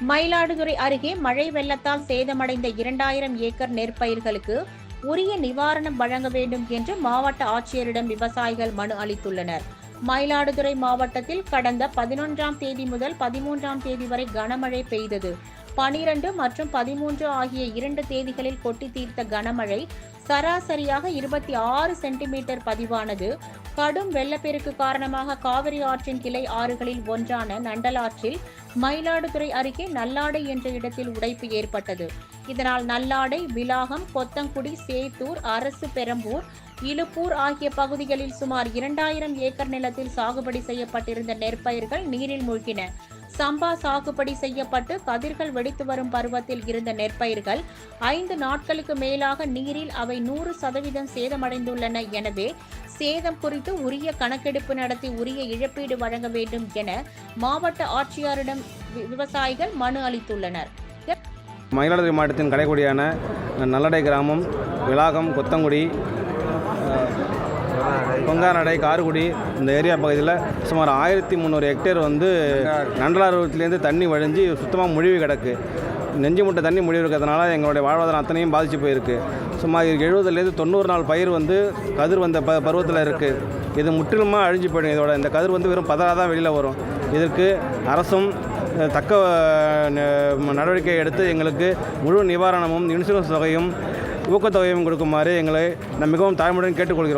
மயிலாடுதுறை அருகே மழை வெள்ளத்தால் சேதமடைந்த இரண்டாயிரம் ஏக்கர் நெற்பயிர்களுக்கு உரிய நிவாரணம் வழங்க வேண்டும் என்று மாவட்ட ஆட்சியரிடம் விவசாயிகள் மனு அளித்துள்ளனர். மயிலாடுதுறை மாவட்டத்தில் கடந்த பதினொன்றாம் தேதி முதல் பதிமூன்றாம் தேதி வரை கனமழை பெய்தது. பனிரெண்டு மற்றும் பதிமூன்று ஆகிய இரண்டு தேதிகளில் கொட்டி தீர்த்த கனமழை சராசரியாக இருபத்தி ஆறு சென்டிமீட்டர் பதிவானது. கடும் வெள்ளப்பெருக்கு காரணமாக காவிரி ஆற்றின் கிளை ஆறுகளில் ஒன்றான நண்டலாற்றில் மயிலாடுதுறை அருகே நல்லாடை என்ற இடத்தில் உடைப்பு ஏற்பட்டது. இதனால் நல்லாடை விலாகம் கொத்தங்குடி சேத்தூர் அரசு பெரம்பூர் இலுப்பூர் ஆகிய பகுதிகளில் சுமார் இரண்டாயிரம் ஏக்கர் நிலத்தில் சாகுபடி செய்யப்பட்டிருந்த நெற்பயிர்கள் நீரில் மூழ்கின. சம்பா சாகுபடி செய்யப்பட்டு கதிர்கள் வெடித்து வரும் பருவத்தில் இருந்த நெற்பயிர்கள் ஐந்து நாட்களுக்கு மேலாக நீரில் அவை நூறு சதவீதம் சேதமடைந்துள்ளன. எனவே சேதம் குறித்து உரிய கணக்கெடுப்பு நடத்தி உரிய இழப்பீடு வழங்க வேண்டும் என மாவட்ட ஆட்சியரிடம் வி- விவசாயிகள் மனு அளித்துள்ளனர். மயிலாடுதுறை மாவட்டத்தின் கடைக்குடியான நல்லடை கிராமம் விலாகம் கொத்தங்குடி கொங்காநடை கார்குடி இந்த ஏரியா பகுதியில் சுமார் ஆயிரத்தி முந்நூறு ஹெக்டேர் வந்து நண்டலாரூரத்துலேருந்து தண்ணி வழிஞ்சு சுத்தமாக முழுவி கிடக்கு. நெஞ்சு முட்டை தண்ணி முழுவி இருக்கிறதுனால எங்களுடைய வாழ்வாதாரம் அத்தனையும் பாதிச்சு போயிருக்கு. சுமார் எழுபதுலேருந்து தொண்ணூறு நாள் பயிர் வந்து கதிர் வந்த ப பருவத்தில் இருக்குது இது முற்றிலுமாக அழிஞ்சு போயிடும். இதோட இந்த கதிர் வந்து வெறும் பதறாக தான் வெளியில் வரும். இதற்கு அரசும் தக்க நடவடிக்கை எடுத்து எங்களுக்கு முழு நிவாரணமும் இன்சூரன்ஸ் தொகையும் ஊக்கத்தொகையும் கொடுக்குமாறு எங்களை நான் மிகவும் தாழ்மையுடன் கேட்டுக்கொள்கிறோம்.